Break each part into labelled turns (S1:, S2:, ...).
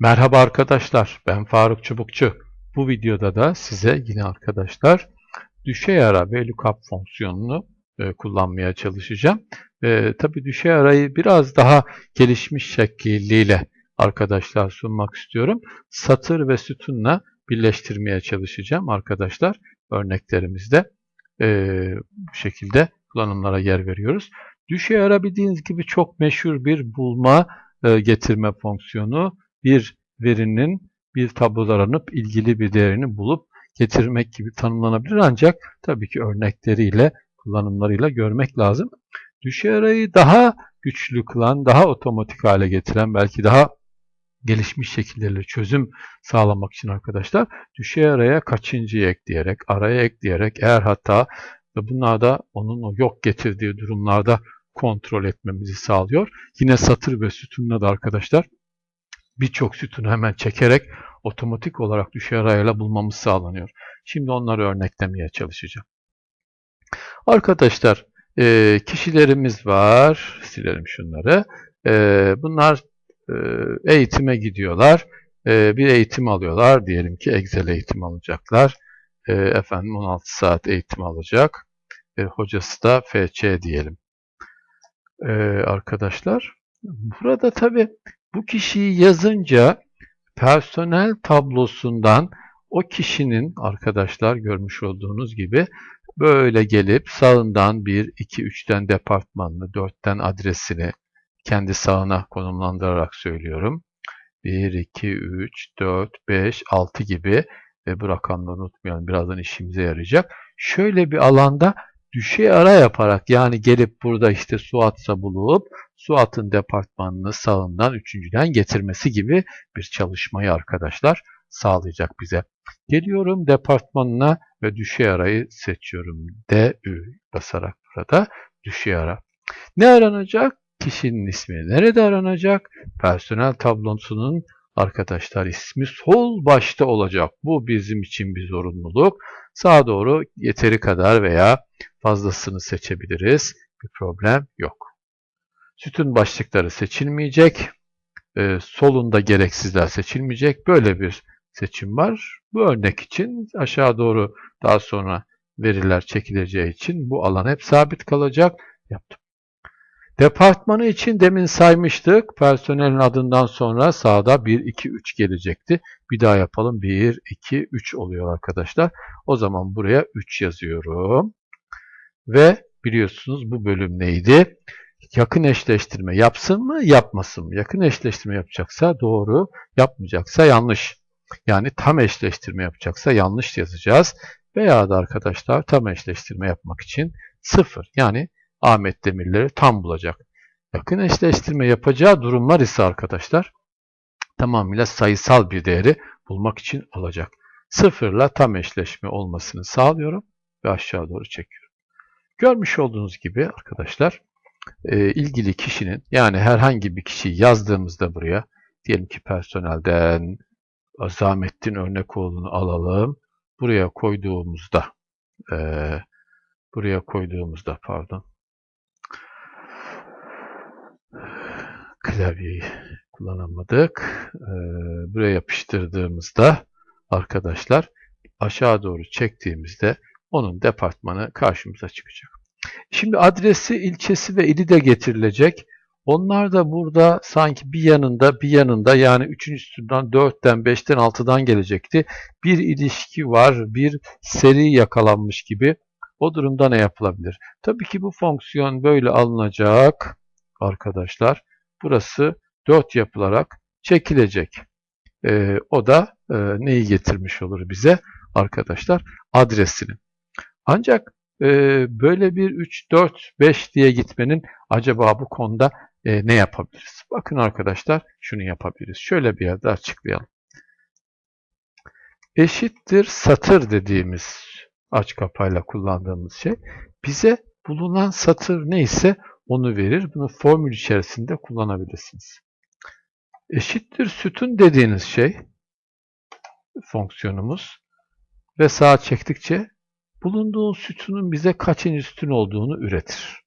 S1: Merhaba arkadaşlar, ben Faruk Çubukçu. Bu videoda da size yine arkadaşlar düşey ara ve lookup fonksiyonunu e, kullanmaya çalışacağım. E, Tabi düşey arayı biraz daha gelişmiş şekliyle arkadaşlar sunmak istiyorum. Satır ve sütunla birleştirmeye çalışacağım arkadaşlar örneklerimizde. E, bu şekilde kullanımlara yer veriyoruz. Düşey ara bildiğiniz gibi çok meşhur bir bulma e, getirme fonksiyonu bir verinin bir tabloda aranıp ilgili bir değerini bulup getirmek gibi tanımlanabilir ancak tabii ki örnekleriyle, kullanımlarıyla görmek lazım. Düşey arayı daha güçlü kılan, daha otomatik hale getiren, belki daha gelişmiş şekillerle çözüm sağlamak için arkadaşlar düşey araya kaçıncıyı ekleyerek, araya ekleyerek eğer hatta bunlarda onun o yok getirdiği durumlarda kontrol etmemizi sağlıyor. Yine satır ve sütunla da arkadaşlar birçok sütunu hemen çekerek otomatik olarak düşey arayla bulmamız sağlanıyor. Şimdi onları örneklemeye çalışacağım. Arkadaşlar e, kişilerimiz var. Silelim şunları. E, bunlar e, eğitime gidiyorlar. Bir eğitim alıyorlar. Diyelim ki Excel eğitim alacaklar. Efendim 16 saat eğitim alacak. Hocası da FC diyelim. Arkadaşlar burada tabi bu kişiyi yazınca personel tablosundan o kişinin arkadaşlar görmüş olduğunuz gibi böyle gelip sağından 1, 2, 3'ten departmanını, 4'ten adresini kendi sağına konumlandırarak söylüyorum. 1, 2, 3, 4, 5, 6 gibi ve bu rakamları unutmayalım birazdan işimize yarayacak. Şöyle bir alanda düşey ara yaparak yani gelip burada işte Suat'sa bulup Suat'ın departmanını sağından üçüncüden getirmesi gibi bir çalışmayı arkadaşlar sağlayacak bize. Geliyorum departmanına ve düşey arayı seçiyorum. D, Ü basarak burada düşey ara. Ne aranacak? Kişinin ismi nerede aranacak? Personel tablosunun arkadaşlar ismi sol başta olacak. Bu bizim için bir zorunluluk. Sağa doğru yeteri kadar veya fazlasını seçebiliriz. Bir problem yok. Sütun başlıkları seçilmeyecek. Ee, solunda gereksizler seçilmeyecek. Böyle bir seçim var. Bu örnek için aşağı doğru daha sonra veriler çekileceği için bu alan hep sabit kalacak. Yaptım. Departmanı için demin saymıştık. Personelin adından sonra sağda 1, 2, 3 gelecekti. Bir daha yapalım. 1, 2, 3 oluyor arkadaşlar. O zaman buraya 3 yazıyorum. Ve biliyorsunuz bu bölüm neydi? Yakın eşleştirme yapsın mı yapmasın mı? Yakın eşleştirme yapacaksa doğru, yapmayacaksa yanlış. Yani tam eşleştirme yapacaksa yanlış yazacağız. Veya da arkadaşlar tam eşleştirme yapmak için 0 yani Ahmet Demirleri tam bulacak. Yakın eşleştirme yapacağı durumlar ise arkadaşlar tamamıyla sayısal bir değeri bulmak için alacak. Sıfırla tam eşleşme olmasını sağlıyorum ve aşağı doğru çekiyorum. Görmüş olduğunuz gibi arkadaşlar e, ilgili kişinin yani herhangi bir kişiyi yazdığımızda buraya diyelim ki personelden Azamettin Örnekoğlu'nu alalım. Buraya koyduğumuzda e, buraya koyduğumuzda pardon klavyeyi kullanamadık. E, buraya yapıştırdığımızda arkadaşlar aşağı doğru çektiğimizde onun departmanı karşımıza çıkacak. Şimdi adresi, ilçesi ve ili de getirilecek. Onlar da burada sanki bir yanında bir yanında yani üçüncüsünden 4'ten 5'ten 6'dan gelecekti. Bir ilişki var, bir seri yakalanmış gibi. O durumda ne yapılabilir? Tabii ki bu fonksiyon böyle alınacak arkadaşlar. Burası 4 yapılarak çekilecek. Ee, o da e, neyi getirmiş olur bize? Arkadaşlar adresini. Ancak e, böyle bir 3, 4, 5 diye gitmenin acaba bu konuda e, ne yapabiliriz? Bakın arkadaşlar şunu yapabiliriz. Şöyle bir yerde açıklayalım. Eşittir satır dediğimiz aç kapayla kullandığımız şey bize bulunan satır neyse onu verir. Bunu formül içerisinde kullanabilirsiniz. Eşittir sütun dediğiniz şey fonksiyonumuz ve sağa çektikçe bulunduğu sütunun bize kaçıncı sütun olduğunu üretir.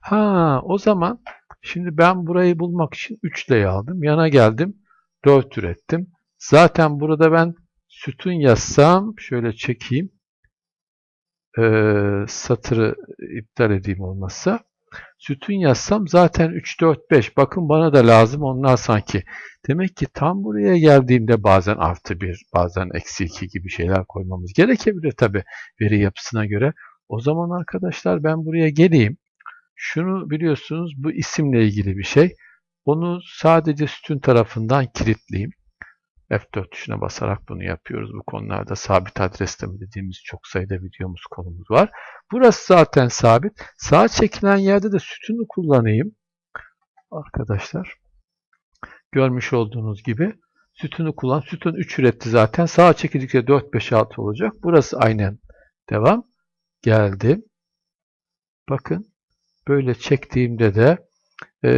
S1: Ha, o zaman şimdi ben burayı bulmak için 3 ile aldım. Yana geldim. 4 ürettim. Zaten burada ben sütun yazsam şöyle çekeyim. Ee, satırı iptal edeyim olmazsa. Sütun yazsam zaten 3, 4, 5. Bakın bana da lazım onlar sanki. Demek ki tam buraya geldiğimde bazen artı 1, bazen eksi 2 gibi şeyler koymamız gerekebilir tabi veri yapısına göre. O zaman arkadaşlar ben buraya geleyim. Şunu biliyorsunuz bu isimle ilgili bir şey. Onu sadece sütun tarafından kilitleyeyim. F4 tuşuna basarak bunu yapıyoruz. Bu konularda sabit adreste mi dediğimiz çok sayıda videomuz konumuz var. Burası zaten sabit. Sağa çekilen yerde de sütunu kullanayım. Arkadaşlar görmüş olduğunuz gibi sütunu kullan. Sütun 3 üretti zaten. Sağa çekildikçe 4, 5, 6 olacak. Burası aynen devam. Geldim. Bakın böyle çektiğimde de e,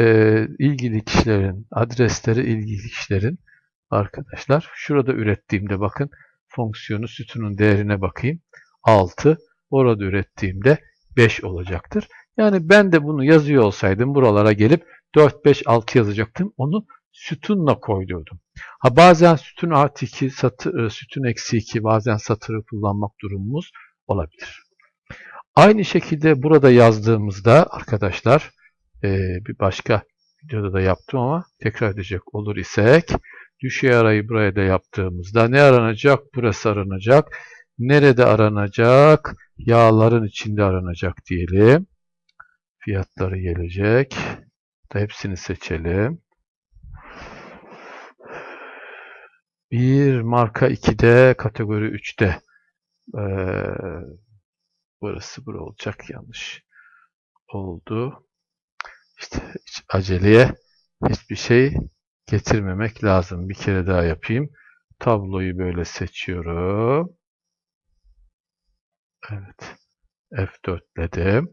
S1: ilgili kişilerin adresleri ilgili kişilerin arkadaşlar şurada ürettiğimde bakın fonksiyonu sütunun değerine bakayım. 6 orada ürettiğimde 5 olacaktır. Yani ben de bunu yazıyor olsaydım buralara gelip 4, 5, 6 yazacaktım. Onu sütunla koydurdum. Ha bazen sütun artı 2, satır, e, sütun eksi 2 bazen satırı kullanmak durumumuz olabilir. Aynı şekilde burada yazdığımızda arkadaşlar e, bir başka videoda da yaptım ama tekrar edecek olur isek düşey arayı buraya da yaptığımızda ne aranacak? Burası aranacak. Nerede aranacak? Yağların içinde aranacak diyelim. Fiyatları gelecek. Da hepsini seçelim. Bir marka 2'de, kategori 3'te. Ee, burası bura olacak yanlış oldu. İşte hiç aceleye hiçbir şey getirmemek lazım. Bir kere daha yapayım. Tabloyu böyle seçiyorum. Evet. F4'ledim.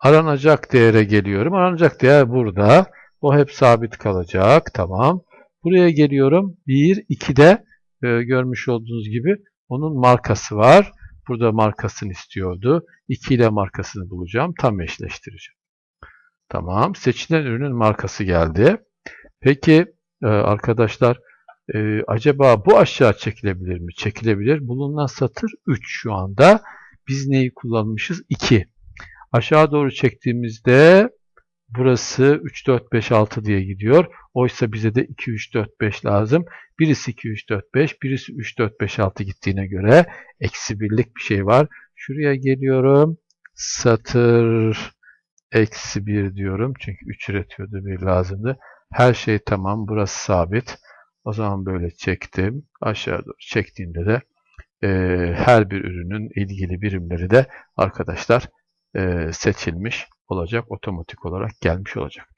S1: Aranacak değere geliyorum. Aranacak değer burada. O hep sabit kalacak. Tamam. Buraya geliyorum. 1, 2'de e, görmüş olduğunuz gibi onun markası var. Burada markasını istiyordu. 2 ile markasını bulacağım. Tam eşleştireceğim. Tamam. Seçilen ürünün markası geldi. Peki e, arkadaşlar e, acaba bu aşağı çekilebilir mi? Çekilebilir. Bulunan satır 3 şu anda. Biz neyi kullanmışız? 2. Aşağı doğru çektiğimizde burası 3, 4, 5, 6 diye gidiyor. Oysa bize de 2, 3, 4, 5 lazım. Birisi 2, 3, 4, 5, birisi 3, 4, 5, 6 gittiğine göre eksi birlik bir şey var. Şuraya geliyorum. Satır eksi 1 diyorum. Çünkü 3 üretiyordu bir lazımdı. Her şey tamam. Burası sabit. O zaman böyle çektim. Aşağı doğru çektiğimde de e, her bir ürünün ilgili birimleri de arkadaşlar e, seçilmiş olacak. Otomatik olarak gelmiş olacak.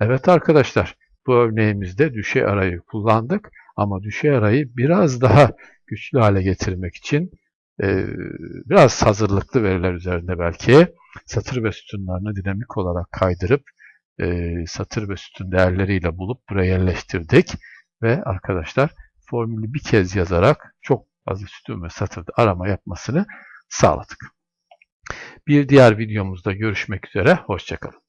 S1: Evet arkadaşlar bu örneğimizde düşey arayı kullandık. Ama düşey arayı biraz daha güçlü hale getirmek için e, biraz hazırlıklı veriler üzerinde belki satır ve sütunlarını dinamik olarak kaydırıp e, satır ve sütun değerleriyle bulup buraya yerleştirdik. Ve arkadaşlar formülü bir kez yazarak çok fazla sütun ve satırda arama yapmasını sağladık. Bir diğer videomuzda görüşmek üzere. Hoşçakalın.